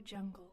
Jungle.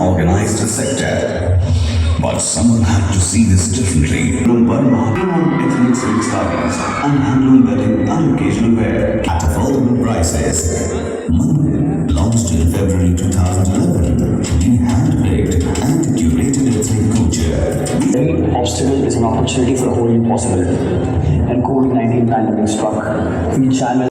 Organized sector. But someone had to see this differently. From Burma, and handloom wedding and occasional wear at affordable prices. Mandir launched in February 2011. We handpicked and curated ethnic culture. Every obstacle is an opportunity for a whole new possibility. And COVID-19 pandemic struck. We channeled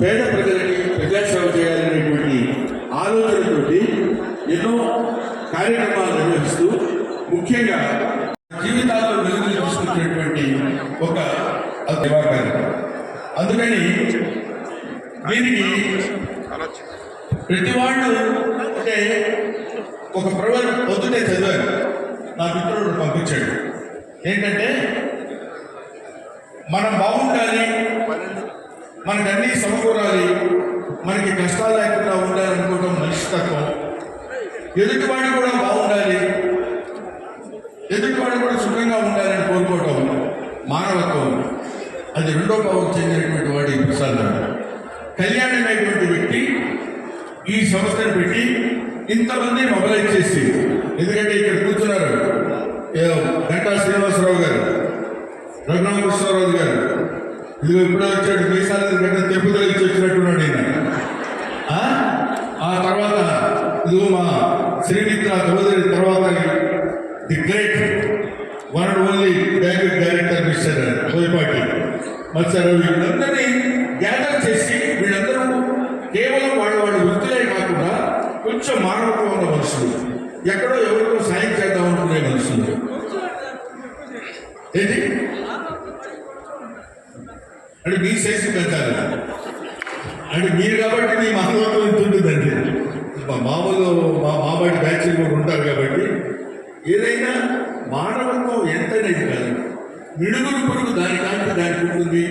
పేద ప్రజలకి ప్రజాసేవ చేయాలనేటువంటి ఆలోచనతోటి ఎన్నో కార్యక్రమాలు నిర్వహిస్తూ ముఖ్యంగా ఎదుటివాడు కూడా సుఖంగా ఉండాలని కోరుకోవడం మానవత్వం అది రెండో భావం చెందినటువంటి వాడు ఈ ప్రసాద్ కళ్యాణమైనటువంటి వ్యక్తి ఈ సంస్థను పెట్టి ఇంతమంది మొబలైజ్ చేసి ఎందుకంటే ఇక్కడ కూర్చున్నారు ఏ, గంటా శ్రీనివాసరావు గారు రఘురామకృష్ణరావు గారు. ఇదిగో ఇప్పుడే వచ్చాడు మీసాల గంట తిరుపతిలో ఇచ్చి వచ్చినట్టున్నాడు ఈయన. ఆ? ఆ తర్వాత ఇదిగో మా శ్రీమిత్ర చౌదరి తర్వాత the great bank director mister Boyapati మత్స్య వీళ్ళందరినీ గ్యాదర్ చేసి వీళ్ళందరూ కేవలం వాళ్ళ వాళ్ళ వృత్తులే కాకుండా కొంచెం మానవత్వం ఉన్న మనుషులు. ఎక్కడో ఎవరికో సాయం చేద్దాం అనుకునే మనుషులు. ఏది అంటే మీ సైజు పెంచాలి అంటే మీరు కాబట్టి మీ మానవత్వం ఎంత ఉంటుందండి. మా మామూలు మా మాబడి బ్యాచ్ కూడా ఉంటారు కాబట్టి ఏదైనా మానవత్వం ఎంతైనా ఇది కాదండి మిడుగురు పురుగు దాని కాంతి దానికి ఉంటుంది.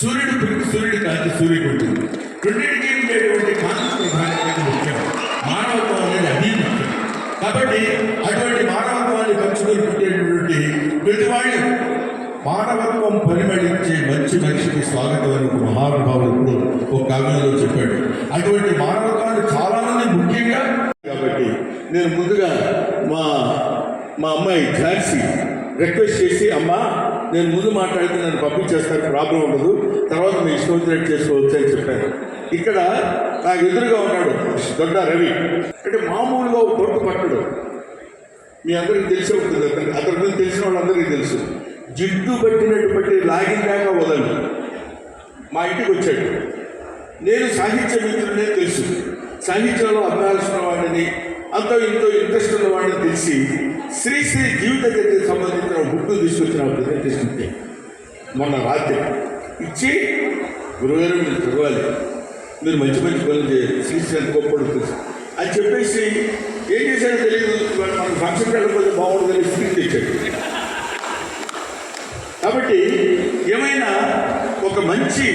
సూర్యుడు పురుగు సూర్యుడి కాంతి సూర్యుడికి ఉంటుంది. రెండింటికి ఉండేటువంటి కాంతి ప్రధానమైన ముఖ్యం. మానవత్వం అనేది అది ముఖ్యం. కాబట్టి అటువంటి మానవత్వాన్ని పంచుకొని పుట్టేటటువంటి ప్రతి వాళ్ళు మానవత్వం పరిమళించే మంచి మనిషికి స్వాగతం అని ఒక మహానుభావుడు ఒక కావ్యంలో చెప్పాడు. అటువంటి మానవత్వాన్ని చాలామంది ముఖ్యంగా కాబట్టి నేను ముందుగా మా మా అమ్మాయి ఝాన్సీ రిక్వెస్ట్ చేసి అమ్మా నేను ముందు మాట్లాడితే నన్ను పంపించేస్తాను ప్రాబ్లం ఉండదు. తర్వాత మీ ఇష్టం వచ్చినట్టు చేసుకోవచ్చు అని చెప్పాను. ఇక్కడ నాకు ఎదురుగా ఉన్నాడు దొడ్డ రవి. అంటే మామూలుగా ఒక పొట్టు పట్టడు. మీ అందరికీ తెలిసే ఉంటుంది అతను. అతని గురించి తెలిసిన వాళ్ళందరికీ తెలుసు. జిడ్డు పట్టినటువంటి పట్టి లాగిందాక వదలు మా ఇంటికి వచ్చాడు. నేను సాహిత్య మిత్రుడే తెలుసు. సాహిత్యంలో అభ్యాసం వాడిని అంత ఇంతో ఇంట్రెస్ట్ ఉన్న వాడిని శ్రీశ్రీ జీవిత చరిత్రకు సంబంధించిన బుక్ తీసుకొచ్చిన ప్రజెంటేషన్ ఇస్తే మొన్న రాత్రి ఇచ్చి గురుగారు మీరు చదవాలి. మీరు మంచి మంచి పనులు చేయాలి. శ్రీశ్రీ ఎంత గొప్పడు అని చెప్పేసి ఏం చేశారో తెలియదు ఇవాళ మనకు ఫంక్షన్ వెళ్ళకపోతే బాగుంటుందని స్క్రీన్ తెచ్చాడు కాబట్టి ఏమైనా ఒక మంచి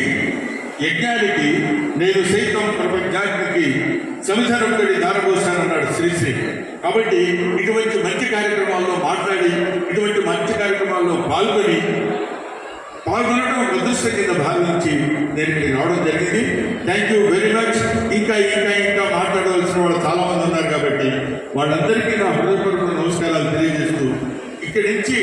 యజ్ఞానికి నేను సైతం ప్రపంచానికి సమిధనొక్కడి దారపోసానన్నాడు శ్రీశ్రీ కాబట్టి ఇటువంటి మంచి కార్యక్రమాల్లో మాట్లాడి ఇటువంటి మంచి కార్యక్రమాల్లో పాల్గొని పాల్గొనడం ఒక అదృష్టం కింద భావించి నేను ఇక్కడికి రావడం జరిగింది. థ్యాంక్ యూ వెరీ మచ్ ఇంకా ఇంకా ఇంకా మాట్లాడవలసిన వాళ్ళు చాలామంది ఉన్నారు కాబట్టి వాళ్ళందరికీ నా హృదయపూర్వక నమస్కారాలు తెలియజేస్తూ ఇక్కడి నుంచి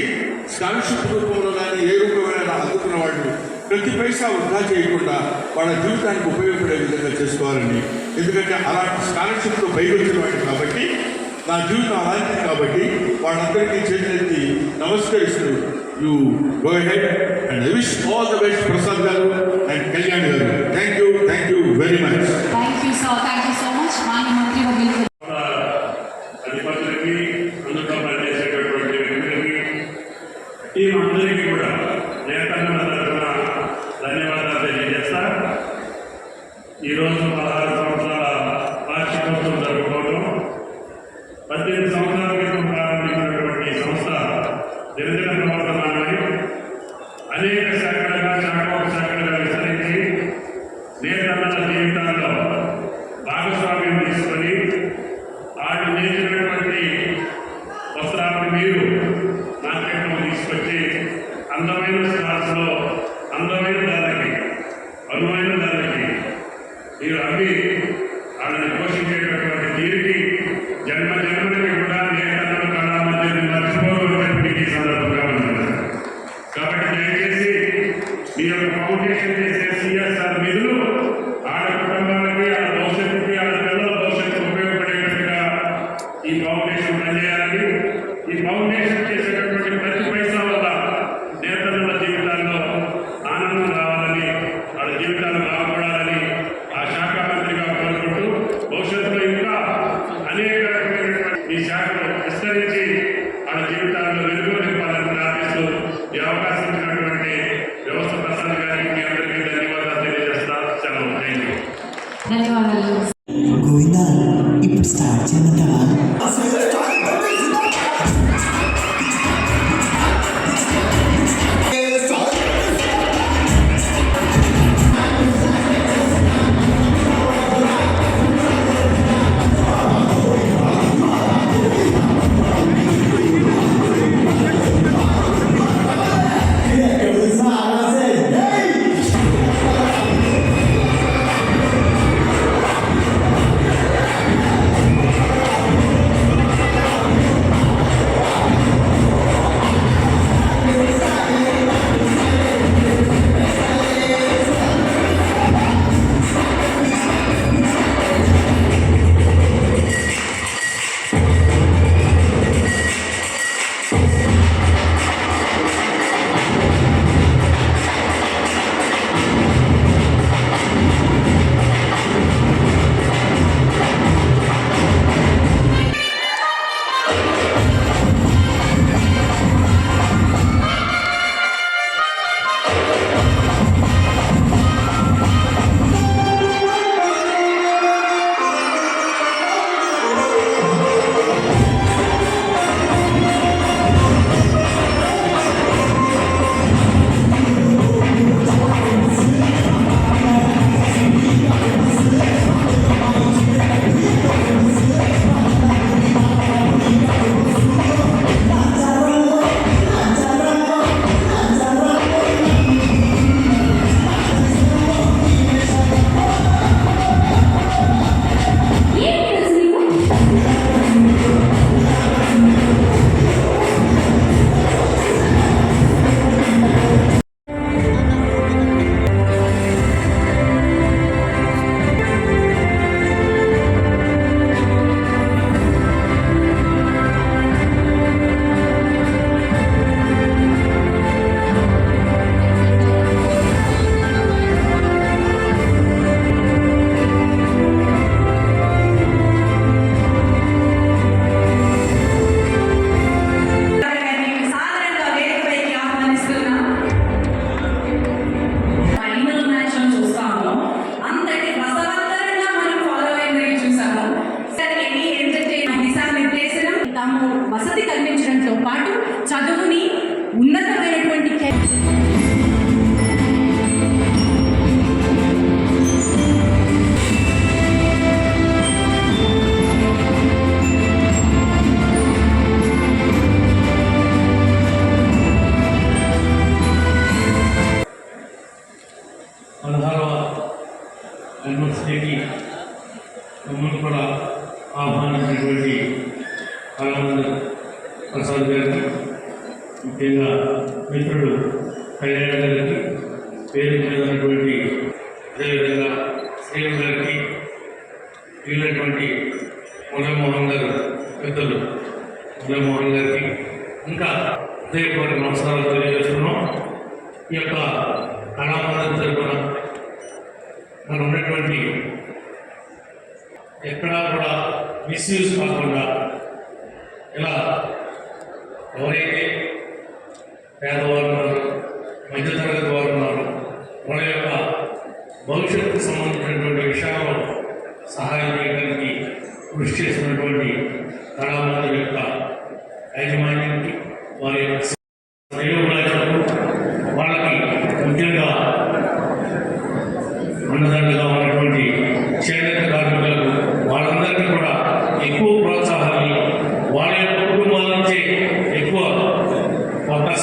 స్కాలర్షిప్ రూపంలో కానీ ఏ రూపమైన అందుకున్న వాళ్ళు ప్రతి పైసా వృధా చేయకుండా వాళ్ళ జీవితానికి ఉపయోగపడే విధంగా చేసుకోవాలని ఎందుకంటే అలాంటి స్కాలర్షిప్తో పైకి వచ్చిన నా జీవితం అలాంటిది కాబట్టి వాళ్ళందరికీ చేతులెత్తి నమస్కరిస్తూ you go head and wish all the best Prasad garu and Kalyan garu thank you thank you very much Thank you, sir. Thank you so much. Manya మంత్రి ఈ యొక్క కళాపాదం తరఫున మనం ఉన్నటువంటి ఎక్కడా కూడా మిస్యూజ్ కాకుండా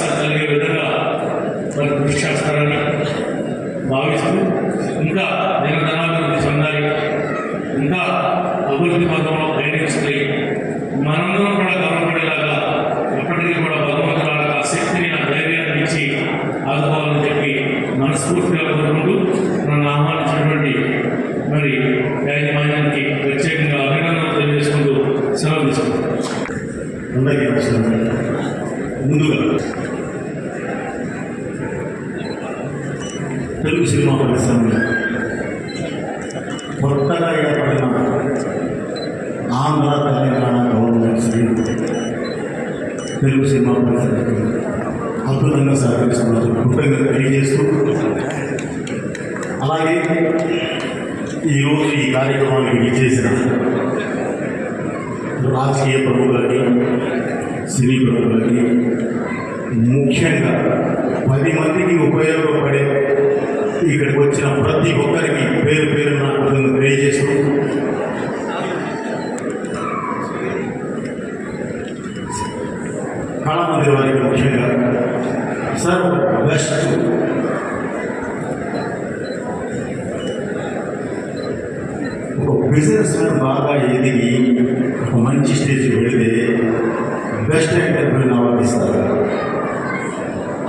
ఆశ కలిగే విధంగా మన కృషి చేస్తారని భావిస్తూ ఇంకా తెలుగు సినిమా పరిశ్రమకు అద్భుతంగా సహకరిస్తున్నారు. కృతజ్ఞత తెలియజేస్తూ అలాగే ఈరోజు ఈ కార్యక్రమానికి విచ్చేసిన రాజకీయ ప్రముఖులకి సినీ ప్రముఖులకి ముఖ్యంగా పది మందికి ఉపయోగపడే ఇక్కడికి వచ్చిన ప్రతి ఒక్కరికి పేరు పేరు నాకు తెలియజేస్తూ కళామంది వారికి ముఖ్యంగా సార్ బెస్ట్ ఒక బిజినెస్ బాగా ఎదిగి ఒక మంచి స్టేజ్ వెళితే బెస్ట్ ఎంటర్ప్రీన్ అవార్డు ఇస్తారు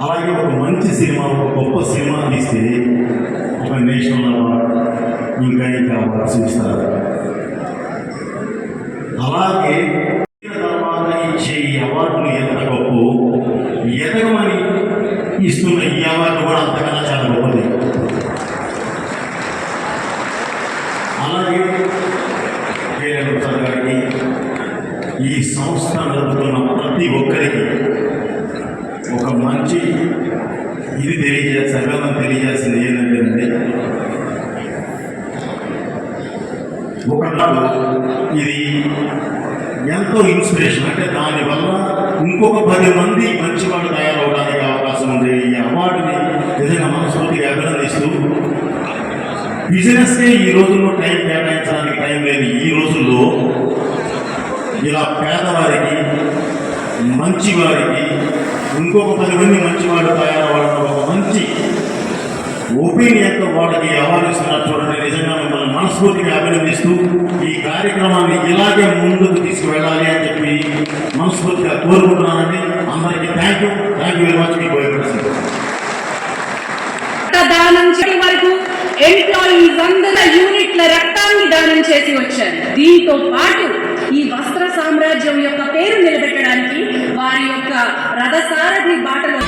అలాగే ఒక మంచి సినిమా ఒక గొప్ప సినిమా తీస్తే ఒక నేషనల్ అవార్డు ఇంకా ఇంకా అవార్డ్స్ ఇస్తారు. అలాగే తర్వాత ఇచ్చే ఈ అవార్డులు ఎంత గొప్ప ఎదగమని ఇస్తున్న ఈ అవార్డు కూడా అంతకన్నా చాలా గొప్పది అలాగే కేఎల్ సార్ గారికి ఈ సంస్థ నడుపుతున్న ప్రతి ఒక్కరికి ఒక మంచి ఇది తెలియజే సగం తెలియజేసింది ఏంటంటే ఒకనాడు ఇది ఎంతో ఇన్స్పిరేషన్ అంటే దానివల్ల ఇంకొక పది మంది మంచివాడు తయారవడానికి అవకాశం ఉంది. ఈ అవార్డుని నిజంగా మనస్ఫూర్తిగా అభినందిస్తూ బిజినెస్కే ఈ రోజుల్లో టైం కేటాయించడానికి టైం లేని ఈ రోజుల్లో ఇలా పేదవారికి మంచివారికి ఇంకొక పది మంది మంచివాడు తయారవడం ఒక మంచి ఒపీనియన్తో వాళ్ళకి అవార్డిస్తున్నారు చూడండి. నిజంగా మనస్ఫూర్తిగా అభినందిస్తూ ఈ కార్యక్రమాన్ని ఇలాగే ముందుకు తీసుకువెళ్ళాలి అని చెప్పి మనస్ఫూర్తిగా కోరుకుంటున్నానండి. అందరికీ thank you thank you very much మీ దానం చేయడం వరకు ఎంప్లాయీస్ అందరూ యూనిట్ల రక్తాన్ని దానం చేసి వచ్చారు. దీంతో పాటు ఈ వస్త్ర సామ్రాజ్యం యొక్క పేరు నిలబెట్టడానికి వారి యొక్క రథసారథి బాటలో